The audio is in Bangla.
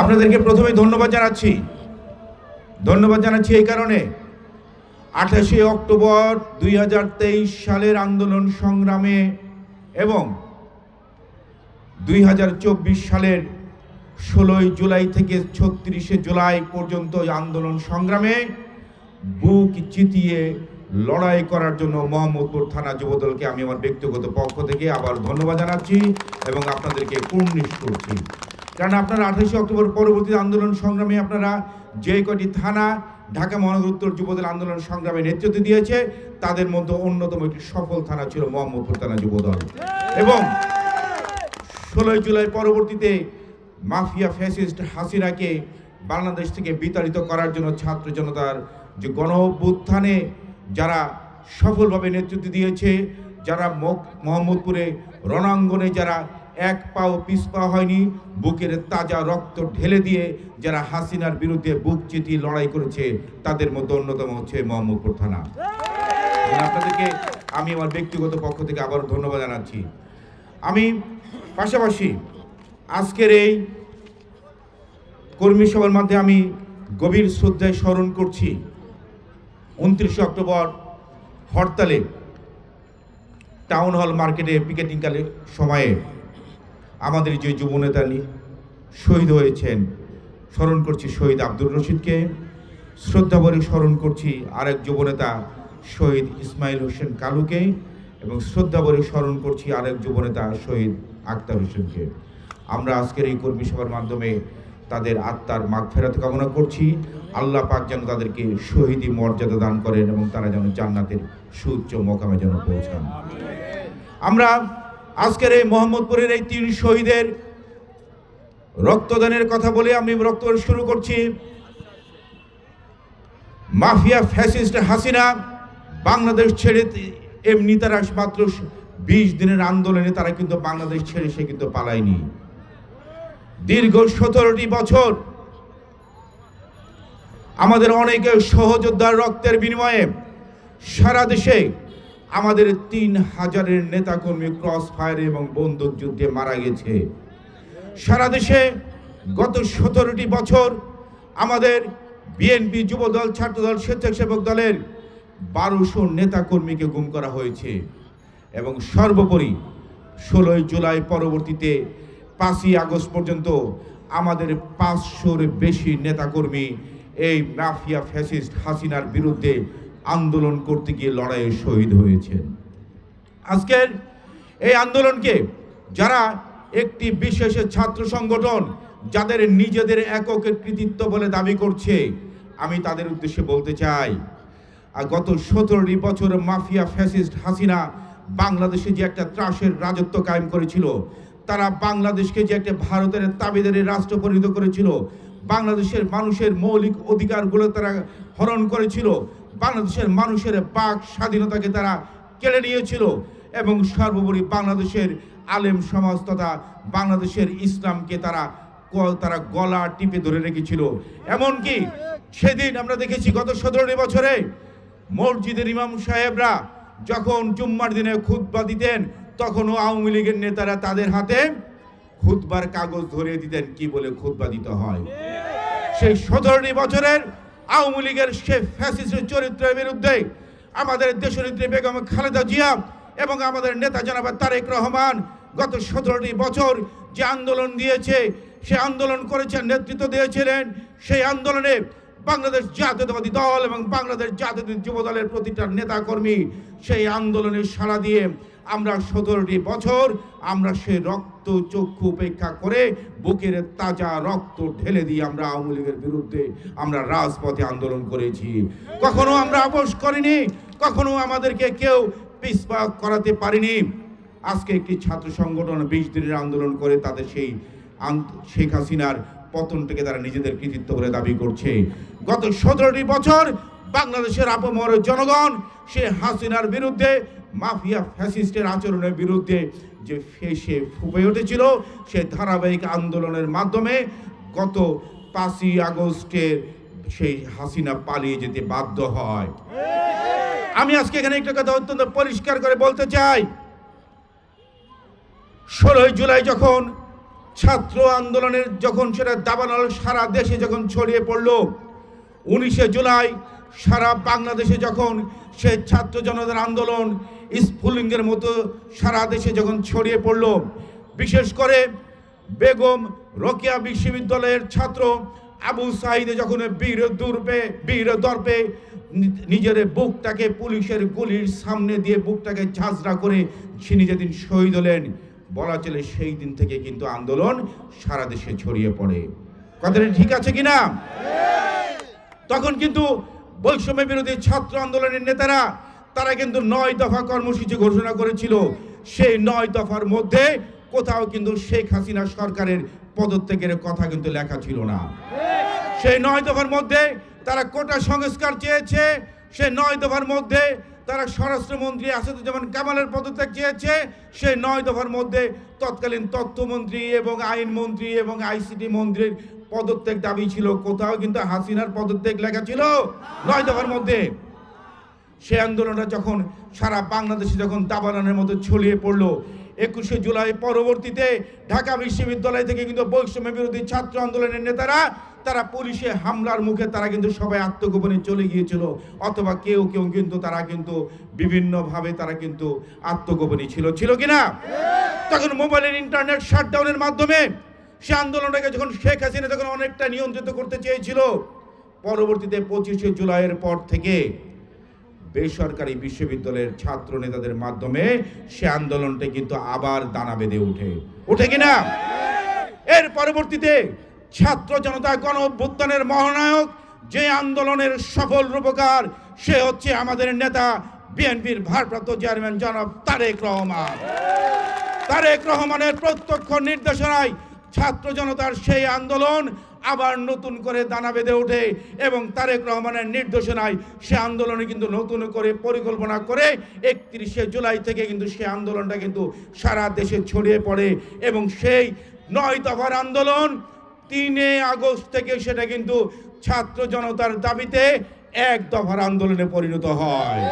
আপনাদেরকে প্রথমে ধন্যবাদ জানাচ্ছি। ধন্যবাদ জানাচ্ছি এই কারণে। আঠাশে অক্টোবর দুই হাজার তেইশ সালের আন্দোলন সংগ্রামে এবং দুই হাজার চব্বিশ সালের ষোলোই জুলাই থেকে ছত্রিশে জুলাই পর্যন্ত আন্দোলন সংগ্রামে বুক চিতিয়ে লড়াই করার জন্য মোহাম্মদপুর থানা যুবদলকে আমি আমার ব্যক্তিগত পক্ষ থেকে আবার ধন্যবাদ জানাচ্ছি এবং আপনাদেরকে কুর্নিশ করছি। কারণ আপনারা আঠাশে অক্টোবর পরবর্তী আন্দোলন সংগ্রামে আপনারা যে কটি থানা, ঢাকা মহানগর উত্তর যুবদল আন্দোলন সংগ্রামে নেতৃত্ব দিয়েছে, তাদের মধ্যে অন্যতম একটি সফল থানা ছিল মোহাম্মদপুর থানা যুবদল এবং ষোলোই জুলাই পরবর্তীতে মাফিয়া ফ্যাসিস্ট হাসিনাকে বাংলাদেশ থেকে বিতাড়িত করার জন্য ছাত্র জনতার যে গণ যারা সফলভাবে নেতৃত্ব দিয়েছে, যারা মোহাম্মদপুরে রণাঙ্গনে যারা এক পাও পিছপা হয়নি। বুকের তাজা রক্ত ঢেলে দিয়ে যারা হাসিনার বিরুদ্ধে বুক চিতি লড়াই করেছে, তাদের মধ্যে অন্যতম হচ্ছে মোহাম্মদপুর থানা আপনাদেরকে আমি আমার ব্যক্তিগত পক্ষ থেকে আবার ধন্যবাদ জানাচ্ছি। আমি পাশাপাশি আজকের এই কর্মী সভার মধ্যে আমি গভীর শ্রদ্ধায় স্মরণ করছি। উনত্রিশে অক্টোবর হরতালে, টাউন হল মার্কেটে পিকেটিংকালে সময়ে আমাদের যে যুবনেতা শহীদ হয়েছেন, স্মরণ করছি শহীদ আব্দুর রশিদকে, শ্রদ্ধাভরে স্মরণ করছি আরেক যুবনেতা শহীদ ইসমাইল হোসেন কালুকে এবং শ্রদ্ধাভরে স্মরণ করছি আরেক যুবনেতা শহীদ আক্তার হোসেনকে। আমরা আজকের এই কর্মী সভার মাধ্যমে তাদের আত্মার মাগ ফেরাতে কামনা করছি। আল্লাহ পাক যেন তাদেরকে শহীদি মর্যাদা দান করেন এবং তারা যেন জান্নাতের সুউচ্চ মকামে যেন পৌঁছান। আমরা আজকের এই মোহাম্মদপুরের এই তিন শহীদের রক্তদানের কথা বলে আমি রক্তদান শুরু করছি। মাফিয়া ফ্যাসিস্ট হাসিনা বাংলাদেশ ছেড়ে এমনি তারা মাত্র বিশ দিনের আন্দোলনে তারা কিন্তু বাংলাদেশ ছেড়ে সে কিন্তু পালায়নি। দীর্ঘ সতেরোটি বছর আমাদের অনেকে সহযোদ্ধার রক্তের বিনিময়ে সারা দেশে আমাদের তিন হাজারের নেতাকর্মী ক্রস ফায়ারে এবং বন্দুক যুদ্ধে মারা গেছে। সারা দেশে গত সতেরোটি বছর আমাদের বিএনপি যুবদল, ছাত্রদল, স্বেচ্ছাসেবক দলের বারোশো নেতাকর্মীকে গুম করা হয়েছে এবং সর্বোপরি ষোলোই জুলাই পরবর্তীতে পাঁচই আগস্ট পর্যন্ত আমাদের পাঁচশোর বেশি নেতাকর্মী এই মাফিয়া ফ্যাসিস্ট হাসিনার বিরুদ্ধে আন্দোলন করতে গিয়ে লড়াইয়ে শহীদ হয়েছেন। আজকের এই আন্দোলনকে যারা একটি বিশেষ ছাত্র সংগঠন, যাদের নিজেদের এককের কৃতিত্ব বলে দাবি করছে, আমি তাদের উদ্দেশ্যে বলতে চাই, আর গত সতেরোটি বছর মাফিয়া ফ্যাসিস্ট হাসিনা বাংলাদেশে যে একটা ত্রাসের রাজত্ব কায়েম করেছিল, তারা বাংলাদেশকে যে একটা ভারতের তাবিদারি রাষ্ট্র পরিণত করেছিল, বাংলাদেশের মানুষের মৌলিক অধিকারগুলো তারা হরণ করেছিল বাংলাদেশের মানুষের বাক স্বাধীনতাকে তারা কেড়ে নিয়েছিল এবং সর্বোপরি বাংলাদেশের আলেম সমাজ তথা বাংলাদেশের ইসলামকে তারা তারা গলা টিপে ধরে রেখেছিল। এমনকি সেদিন আমরা দেখেছি গত সতেরোটি বছরে মসজিদের ইমাম সাহেবরা যখন জুম্মার দিনে খুতবা দিতেন, তখনও আওয়ামী লীগের নেতারা তাদের হাতে খুতবার কাগজ ধরিয়ে দিতেন, কি বলে খুতবা দিতে হয়? সেই সতেরোটি বছরের আওয়ামী লীগের সে ফ্যাসিস্টের চরিত্রের বিরুদ্ধে আমাদের দেশনেত্রী বেগম খালেদা জিয়া এবং আমাদের নেতা জনাব তারেক রহমান গত সতেরোটি বছর যে আন্দোলন দিয়েছে, সে আন্দোলন করেছেন, নেতৃত্ব দিয়েছিলেন। সেই আন্দোলনে বাংলাদেশ জাতীয়তাবাদী দল এবং বাংলাদেশ জাতীয় যুব দলের প্রতিটা নেতাকর্মী সেই আন্দোলনে সাড়া দিয়ে আমরা সতেরোটি বছর আমরা সে রক্ত চক্ষু উপেক্ষা করে বুকের তাজা রক্ত ঢেলে দিয়ে আমরা আওয়ামী লীগের বিরুদ্ধে আমরা রাজপথে আন্দোলন করেছি। কখনো আমরা আপোষ করিনি, কখনো আমাদেরকে কেউ পিছপা করাতে পারিনি। আজকে একটি ছাত্র সংগঠন বিশ দিনের আন্দোলন করে তাদের সেই শেখ হাসিনার পতনটাকে তারা নিজেদের কৃতিত্ব করে দাবি করছে। গত সতেরোটি বছর বাংলাদেশের আপমর জনগণ, সে হাসিনার বিরুদ্ধে, মাফিয়া ফ্যাসিস্টের আচরণের বিরুদ্ধে যে ফেসে ফুপে উঠেছিল, সে ধারাবাহিক আন্দোলনের মাধ্যমে গত পাঁচই আগস্টের সেই হাসিনা পালিয়ে যেতে বাধ্য হয়। আমি আজকে এখানে একটা কথা অত্যন্ত পরিষ্কার করে বলতে চাই। ষোলোই জুলাই যখন ছাত্র আন্দোলনের যখন সেটা দাবানল সারা দেশে যখন ছড়িয়ে পড়ল, উনিশে জুলাই সারা বাংলাদেশে যখন সে ছাত্র জনতার আন্দোলন স্ফুলিঙ্গের মতো সারা দেশে যখন ছড়িয়ে পড়ল, বিশেষ করে বেগম রোকেয়া বিশ্ববিদ্যালয়ের ছাত্র আবু সাইদে যখন বীর দুর্বে বীর দর্পে নিজের বুকটাকে পুলিশের গুলির সামনে দিয়ে বুকটাকে ঝাঁঝরা করে সে যেদিন শহীদ হলেন। বলা চলে সেই দিন থেকে কিন্তু আন্দোলন সারা দেশে ছড়িয়ে পড়ে। কথাটা ঠিক আছে কিনা? তখন কিন্তু বৈষম্য বিরোধী ছাত্র আন্দোলনের নেতারা, তারা কিন্তু নয় দফা কর্মসূচি ঘোষণা করেছিল। সেই নয় দফার মধ্যে কোথাও কিন্তু শেখ হাসিনা সরকারের পদত্যাগের কথা কিন্তু লেখা ছিল না। সেই নয় দফার মধ্যে তারা কোটা সংস্কার চেয়েছে। সেই নয় দফার মধ্যে তারা স্বরাষ্ট্রমন্ত্রী আসাদুজ্জামান কামালের পদত্যাগ চেয়েছে, সেই নয় দফার মধ্যে তৎকালীন তথ্যমন্ত্রী এবং আইনমন্ত্রী এবং আইসিটি মন্ত্রীর পদত্যাগ দাবি ছিল। কোথাও কিন্তু হাসিনার পদত্যাগ লেখা ছিল নয় দফার মধ্যে। সে আন্দোলনটা যখন সারা বাংলাদেশে যখন দাবানানের মতো ছড়িয়ে পড়ল একুশে জুলাই পরবর্তীতে ঢাকা বিশ্ববিদ্যালয় থেকে কিন্তু বৈষম্য বিরোধী ছাত্র আন্দোলনের নেতারা, তারা পুলিশে হামলার মুখে তারা কিন্তু সবাই আত্মগোপনে চলে গিয়েছিল। অথবা কেউ কেউ কিন্তু তারা কিন্তু বিভিন্নভাবে তারা কিন্তু আত্মগোপনী ছিল। ছিল কিনা তখন মোবাইলের ইন্টারনেট শাটডাউনের মাধ্যমে সে আন্দোলনটাকে যখন শেখ হাসিনা তখন অনেকটা নিয়ন্ত্রিত করতে চেয়েছিল। পরবর্তীতে পঁচিশে জুলাইয়ের পর থেকে বেসরকারি বিশ্ববিদ্যালয়ের ছাত্র নেতাদের মাধ্যমে সে আন্দোলনটা কিন্তু আবার দানা বেঁধে ওঠে। ওঠে কিনা? এর পরবর্তীতে ছাত্র জনতা গণ অভ্যুত্থানের মহানায়ক যে আন্দোলনের সফল রূপকার, সে হচ্ছে আমাদের নেতা বিএনপির ভারপ্রাপ্ত চেয়ারম্যান জনাব তারেক রহমান। তারেক রহমানের প্রত্যক্ষ নির্দেশনায় ছাত্র জনতার সেই আন্দোলন আবার নতুন করে দানা বেঁধে ওঠে এবং তারেক রহমানের নির্দেশনায় সে আন্দোলনে কিন্তু নতুন করে পরিকল্পনা করে একত্রিশে জুলাই থেকে কিন্তু সে আন্দোলনটা কিন্তু সারা দেশে ছড়িয়ে পড়ে এবং সেই নয় দফার আন্দোলন তিনে আগস্ট থেকে সেটা কিন্তু ছাত্র জনতার দাবিতে এক দফার আন্দোলনে পরিণত হয়।